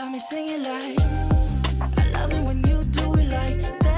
got me singing like I love it when you do it like that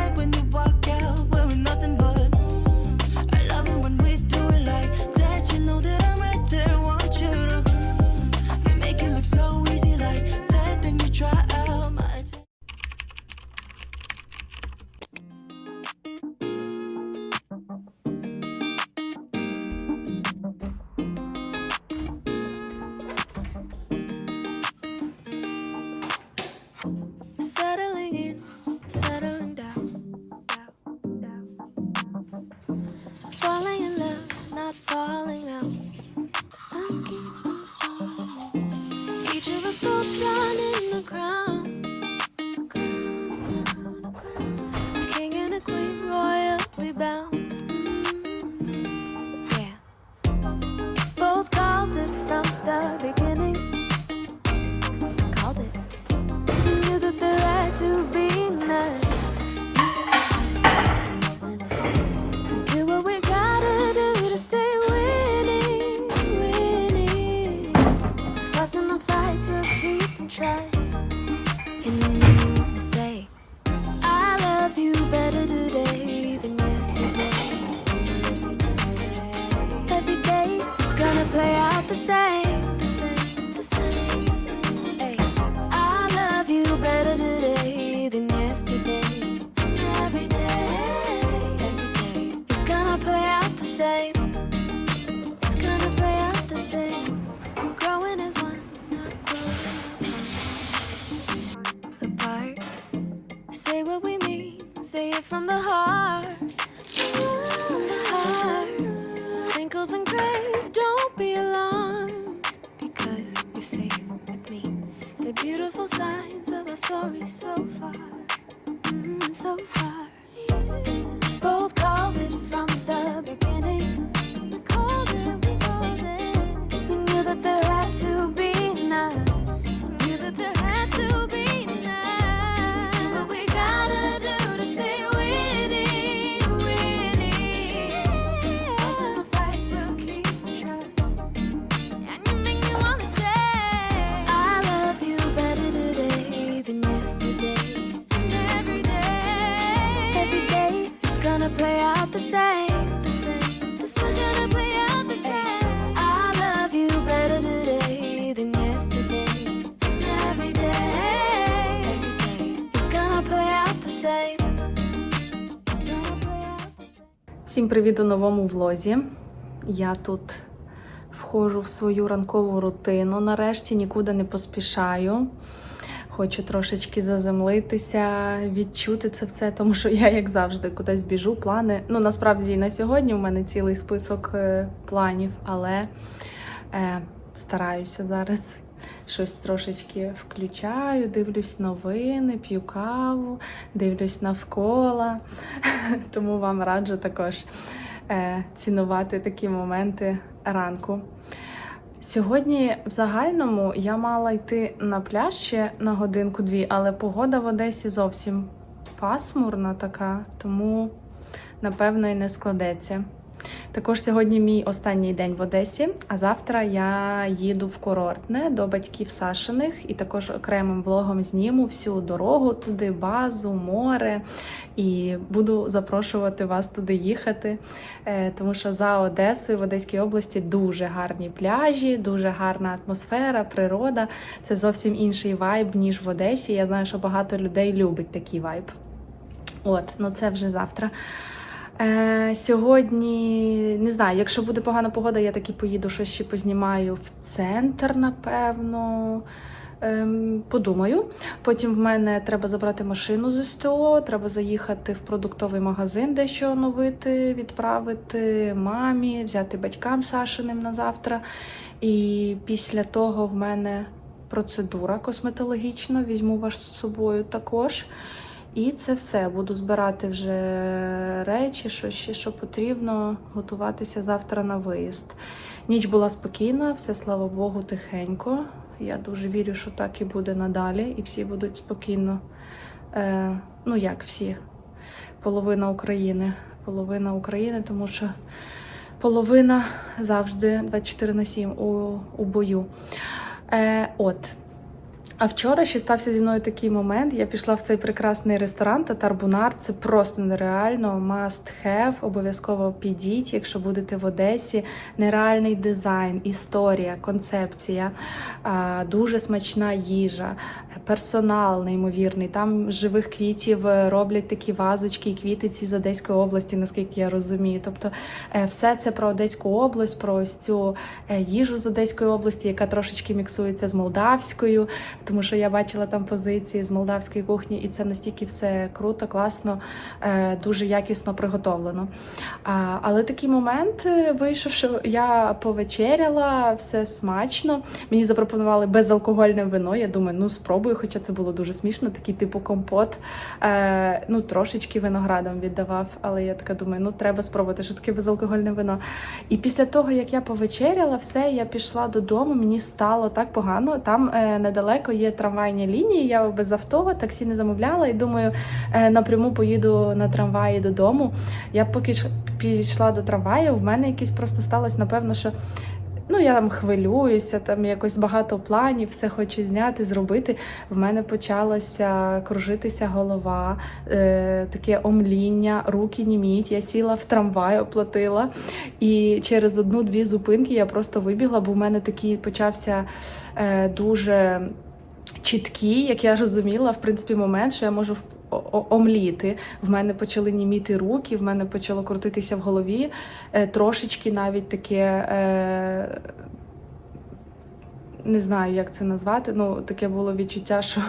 signs of our story so far, mm, so far. Both Всім привіт у новому влозі. Я тут входжу в свою ранкову рутину. Нарешті нікуди не поспішаю. Хочу трошечки заземлитися, відчути це все, тому що я, як завжди, кудись біжу. Плани. Ну, насправді, на сьогодні в мене цілий список е, планів, але е, стараюся зараз. Щось трошечки включаю, дивлюсь новини, п'ю каву, дивлюсь навколо. Тому вам раджу також е, цінувати такі моменти ранку. Сьогодні в загальному я мала йти на пляж ще на годинку-дві, але погода в Одесі зовсім пасмурна така, тому напевно і не складеться. Також сьогодні мій останній день в Одесі, а завтра я їду в курортне до батьків Сашиних і також окремим влогом зніму всю дорогу туди, базу, море. І буду запрошувати вас туди їхати, е, тому що за Одесою в Одеській області дуже гарні пляжі, дуже гарна атмосфера, природа. Це зовсім інший вайб, ніж в Одесі. Я знаю, що багато людей любить такий вайб. От, ну це вже завтра. Е, сьогодні не знаю, якщо буде погана погода, я таки поїду щось ще познімаю в центр, напевно. Ем, подумаю. Потім в мене треба забрати машину з СТО, треба заїхати в продуктовий магазин, дещо оновити, відправити мамі, взяти батькам Сашиним на завтра. І після того в мене процедура косметологічна, візьму вас з собою також. І це все. Буду збирати вже речі, що ще що потрібно, готуватися завтра на виїзд. Ніч була спокійна, все слава Богу, тихенько. Я дуже вірю, що так і буде надалі, і всі будуть спокійно. Е, ну як всі, половина України. Половина України, тому що половина завжди 24 на 7 у, у бою. Е, от. А вчора ще стався зі мною такий момент. Я пішла в цей прекрасний ресторан Татар Бунар. Це просто нереально. Must have. Обов'язково підіть, якщо будете в Одесі. Нереальний дизайн, історія, концепція, дуже смачна їжа, персонал неймовірний. Там живих квітів е, роблять такі вазочки і квіти ці з Одеської області, наскільки я розумію. Тобто, е, все це про Одеську область, про ось цю е, їжу з Одеської області, яка трошечки міксується з молдавською тому що я бачила там позиції з молдавської кухні, і це настільки все круто, класно, е, дуже якісно приготовлено. Але такий момент е, вийшов, що я повечеряла, все смачно. Мені запропонували безалкогольне вино. Я думаю, ну спробую, хоча це було дуже смішно, такий типу компот. Е, Ну, трошечки виноградом віддавав, але я така думаю, ну треба спробувати, що таке безалкогольне вино. І після того, як я повечеряла, все, я пішла додому, мені стало так погано. Там е, недалеко є трамвайні лінії. Я без авто, таксі не замовляла, і думаю, е, напряму поїду на трамваї додому. Я поки пішла до трамваю, в мене якесь просто сталося, напевно, що. Ну, я там хвилююся, там якось багато планів, все хочу зняти, зробити. В мене почалася кружитися голова, е, таке омління, руки німіть. Я сіла в трамвай, оплатила. І через одну-дві зупинки я просто вибігла, бо в мене такий почався е, дуже чіткий, як я розуміла, в принципі, момент, що я можу омліти. В мене почали німіти руки, в мене почало крутитися в голові. Е, трошечки навіть таке. Е, не знаю, як це назвати. Ну, таке було відчуття, що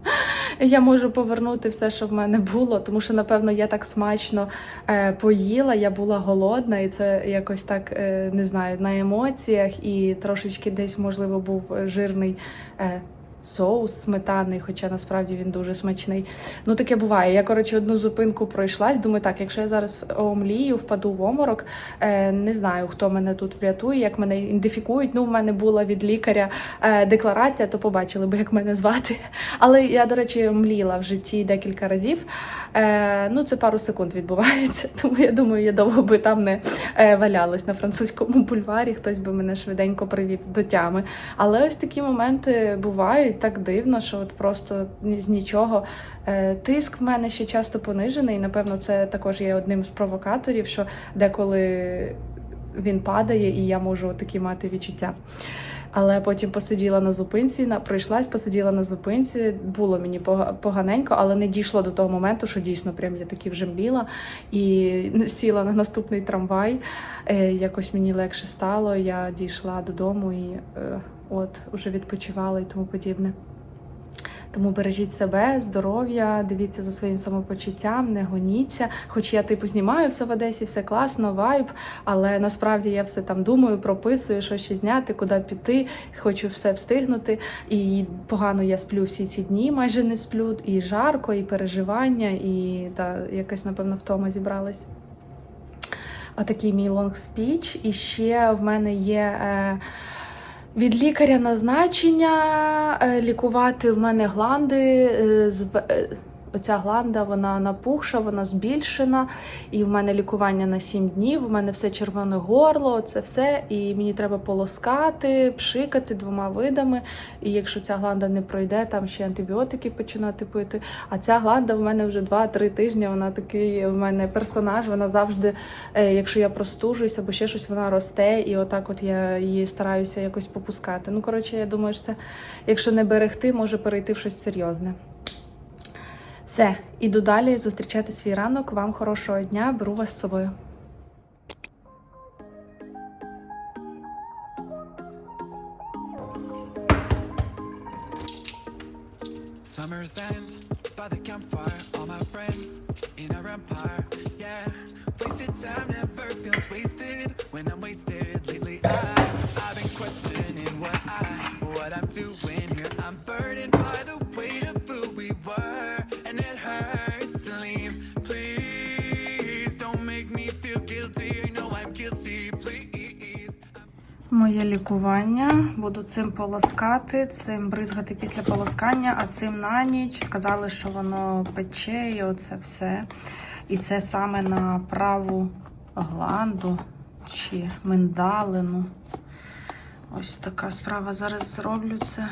я можу повернути все, що в мене було, тому що, напевно, я так смачно е, поїла, я була голодна, і це якось так е, не знаю, на емоціях, і трошечки десь, можливо, був жирний. Е, Соус сметаний, хоча насправді він дуже смачний. Ну таке буває. Я коротше одну зупинку пройшлась. Думаю, так, якщо я зараз омлію, впаду в оморок, е, не знаю, хто мене тут врятує, як мене ідентифікують. Ну, в мене була від лікаря е, декларація, то побачили би, як мене звати. Але я, до речі, мліла в житті декілька разів. Е, ну, це пару секунд відбувається. Тому я думаю, я довго би там не валялась на французькому бульварі. Хтось би мене швиденько привів до тями. Але ось такі моменти бувають так дивно, що от просто з нічого. Е, Тиск в мене ще часто понижений. і Напевно, це також є одним з провокаторів, що деколи він падає, і я можу такі мати відчуття. Але потім посиділа на зупинці, на пройшлась, посиділа на зупинці. Було мені поганенько, але не дійшло до того моменту, що дійсно прям я таки вже мліла і сіла на наступний трамвай. Е, якось мені легше стало. Я дійшла додому і е, от уже відпочивала і тому подібне. Тому бережіть себе, здоров'я, дивіться за своїм самопочуттям, не гоніться. Хоч я типу знімаю все в Одесі, все класно, вайб, але насправді я все там думаю, прописую, що ще зняти, куди піти. Хочу все встигнути. І погано я сплю всі ці дні, майже не сплю. І жарко, і переживання, і та якась, напевно, втома зібралась. Отакий мій лонг спіч. І ще в мене є. Е, від лікаря назначення е, лікувати в мене гланди. Оця гланда вона напухша, вона збільшена, і в мене лікування на 7 днів. У мене все червоне горло, це все. І мені треба полоскати, пшикати двома видами. І якщо ця гланда не пройде, там ще антибіотики починати пити. А ця гланда в мене вже 2-3 тижні. Вона такий в мене персонаж. Вона завжди, е, якщо я простужуюсь або ще щось, вона росте, і отак от я її стараюся якось попускати. Ну коротше, я думаю, що це, якщо не берегти, може перейти в щось серйозне. Все, іду далі зустрічати свій ранок. Вам хорошого дня, беру вас з собою. Лікування. Буду цим полоскати, цим бризгати після полоскання, а цим на ніч сказали, що воно пече і оце все. І це саме на праву гланду чи миндалину. Ось така справа. Зараз зроблю це.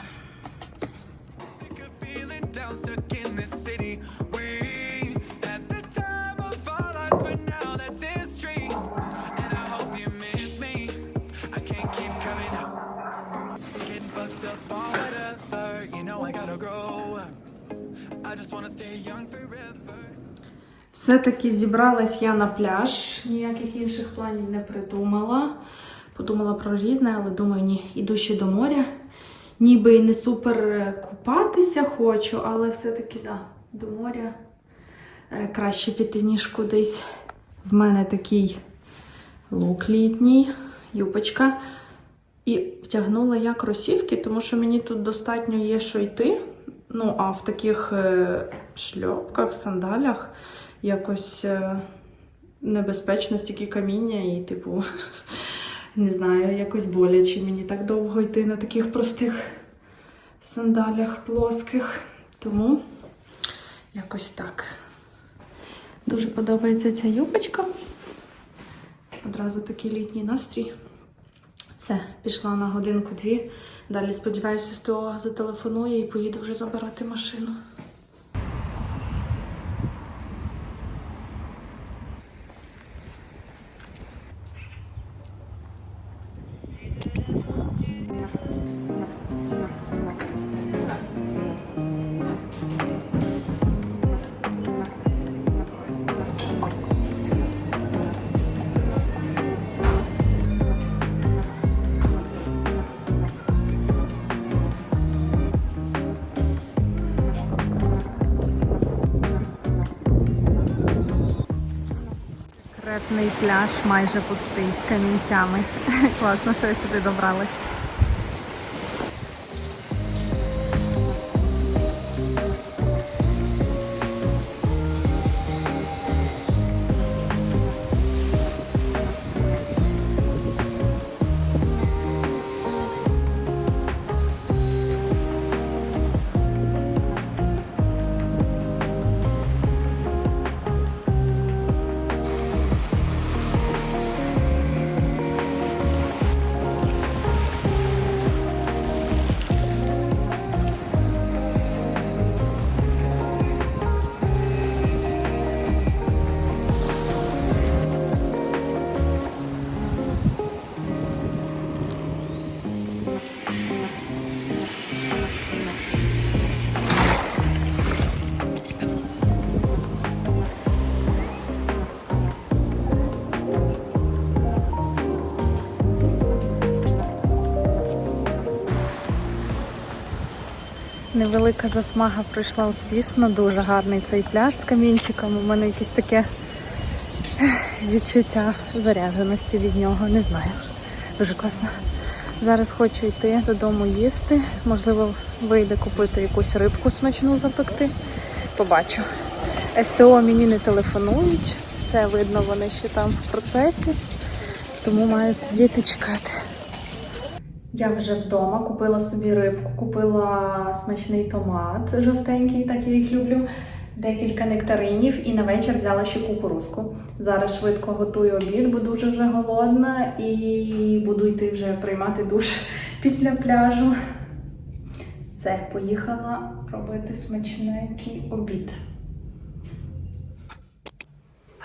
Все-таки зібралась я на пляж, ніяких інших планів не придумала. Подумала про різне, але думаю, ні, іду ще до моря. Ніби і не супер е, купатися хочу, але все-таки да, до моря е, краще піти, ніж кудись. В мене такий лук літній, юбочка. І втягнула я кросівки, тому що мені тут достатньо є що йти. Ну, а в таких е, шльопках, сандалях якось е, небезпечно стільки каміння і, типу, не знаю, якось боляче мені так довго йти на таких простих сандалях плоских. Тому якось так. Дуже подобається ця юбочка. Одразу такий літній настрій. Все, пішла на годинку-дві. Далі сподіваюся, СТО зателефонує і поїду вже забирати машину. Кретний пляж майже пустий з камінцями. Класно, що я сюди добралась. Невелика засмага пройшла успішно, дуже гарний цей пляж з камінчиком. У мене якесь таке відчуття зарядженості від нього, не знаю. Дуже класно. Зараз хочу йти додому їсти. Можливо, вийде купити якусь рибку смачну запекти. Побачу. СТО мені не телефонують, все видно, вони ще там в процесі, тому маю сидіти чекати. Я вже вдома купила собі рибку, купила смачний томат жовтенький, так я їх люблю, декілька нектаринів і на вечір взяла ще кукурузку. Зараз швидко готую обід, бо дуже вже голодна і буду йти вже приймати душ після пляжу. Все, поїхала робити смачненький обід.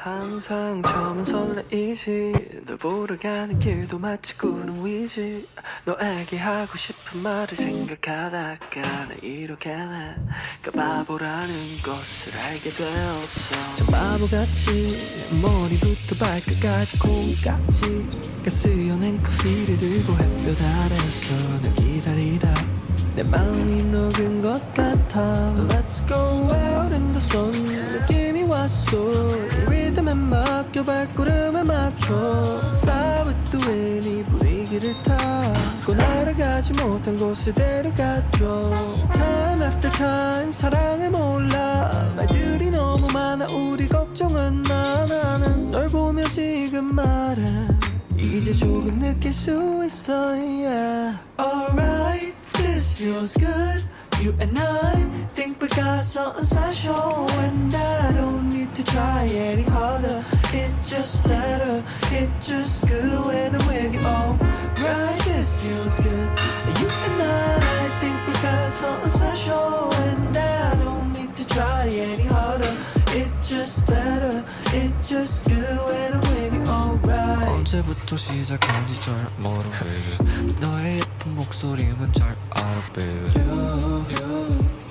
항상 처음은 설레이지 널 보러 가는 길도 마치 구름 위지 너에게 하고 싶은 말을 생각하다가 나 이렇게 내가 바보라는 것을 알게 되었어. 참 바보같이 머리부터 발끝까지 콩깍지 가스연한 커피를 들고 햇볕 아래서 널 기다리다 내 마음이 녹은 것 같아. Let's go out in the sun 이 리듬에 맡겨 발걸음에 맞춰. Fly with the wind 이 분위기를 타고 날아가지 못한 곳에 데려가줘. Time after time 사랑에 몰라. 말들이 너무 많아 우리 걱정은 마 나는 널 보며 지금 말해. 이제 조금 느낄 수 있어 yeah. Alright this feels good You and I think we got something special And I don't need to try any harder It just better, it just good when I'm with you Alright this feels good You and I think we got something special And I don't need to try any harder It just better, it just good when I'm with you alright 언제부터 시작한지 잘 모르겠어 너의 목소리만 잘 알아 baby You, you,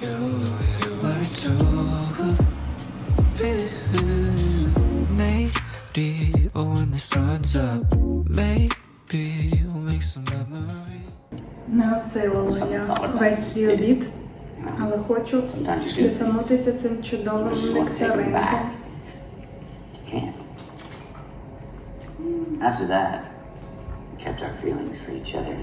you 너의 말투 내일이 oh when the sun's up Maybe we'll make some memories Не осилила я весь свій обід, але хочу шліфанутися цим чудовим нектаринком. Can't. After that, we kept our feelings for each other.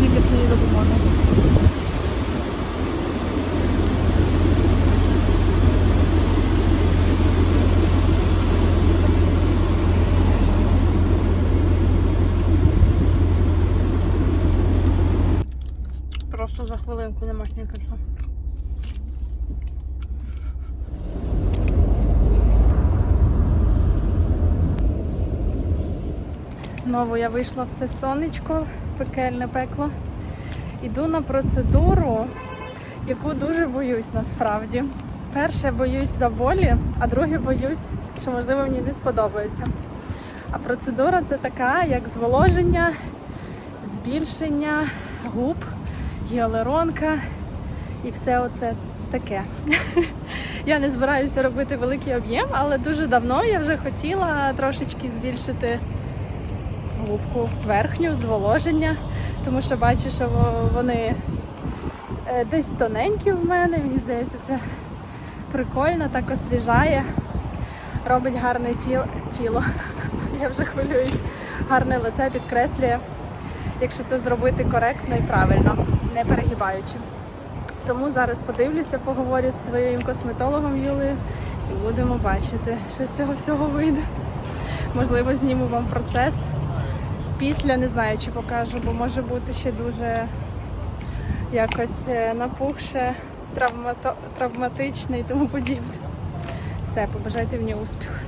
Мені допоможе. Просто за хвилинку нема снікерса. Знову я вийшла в це сонечко, пекельне пекло. Іду на процедуру, яку дуже боюсь насправді. Перше боюсь за болі, а друге боюсь, що можливо мені не сподобається. А процедура це така, як зволоження, збільшення губ, гіалуронка і все оце таке. Я не збираюся робити великий об'єм, але дуже давно я вже хотіла трошечки збільшити губку верхню, зволоження, тому що бачу, що вони е, десь тоненькі в мене. Мені здається, це прикольно, так освіжає, робить гарне тіло. тіло. Я вже хвилююсь, гарне лице підкреслює, якщо це зробити коректно і правильно, не перегибаючи. Тому зараз подивлюся, поговорю з своїм косметологом Юлею і будемо бачити, що з цього всього вийде. Можливо, зніму вам процес. Після не знаю, чи покажу, бо може бути ще дуже якось е, напухше, травмато... травматичне і тому подібне. Все, побажайте мені успіху.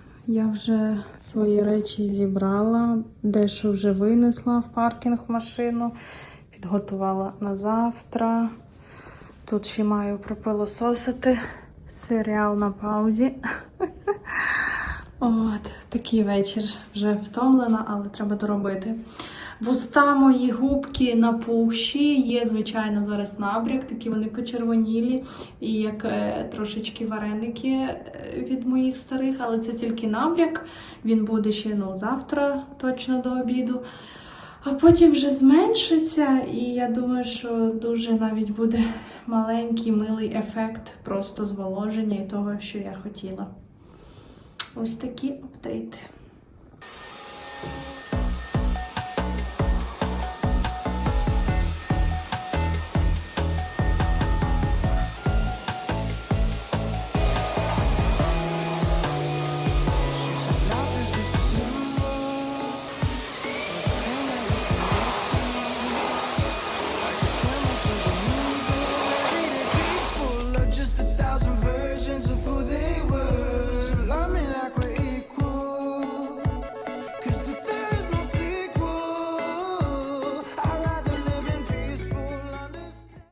Я вже свої речі зібрала, дещо вже винесла в паркінг машину, підготувала на завтра. Тут ще маю пропилососити Серіал на паузі. От, такий вечір вже втомлена, але треба доробити. Вуста мої губки напухші, є, звичайно, зараз набряк, такі вони почервонілі, і як е, трошечки вареники е, від моїх старих, але це тільки набряк. Він буде ще ну, завтра, точно до обіду. А потім вже зменшиться, і я думаю, що дуже навіть буде маленький милий ефект просто зволоження і того, що я хотіла. Ось такі апдейти.